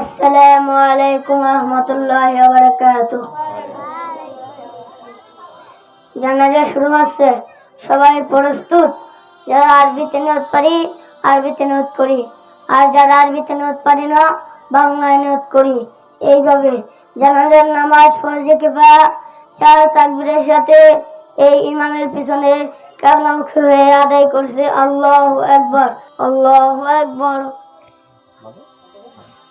আসসালামু আলাইকুম রহমতুল্লাহ জানাজা শুরু হচ্ছে। সবাই প্রস্তুত? যারা আরবিতে নিয়ত পারি আরবিতে করি। আর যারা আরবিতে পারি না, বাংলায় করি। এইভাবে জানাজার নামাজ ফরজে কিফা সাথে এই ইমামের পিছনে কাবলামুখী হয়ে আদায় করছে আল্লাহ একবার আল্লাহ একবার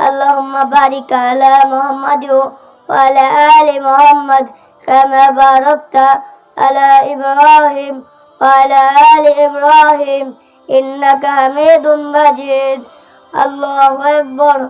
اللهم بارك على محمد وعلى آل محمد كما باركت على إبراهيم وعلى آل إبراهيم. إنك حميد مجيد. الله أكبر.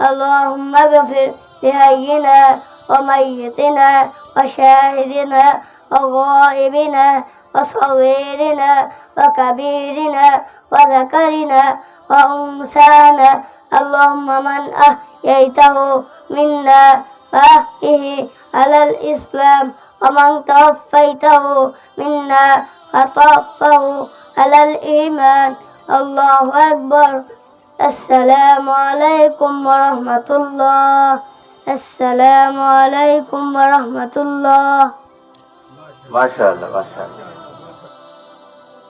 اللهم اغفر لحينا وميتنا وشاهدنا وغائبنا وصغيرنا وكبيرنا وذكرنا وأنسانا اللهم من أحييته منا فأحيه على الإسلام ومن توفيته منا فتوفه على الإيمان الله أكبر السلام عليكم ورحمة الله السلام عليكم ورحمة الله ما شاء الله ما شاء الله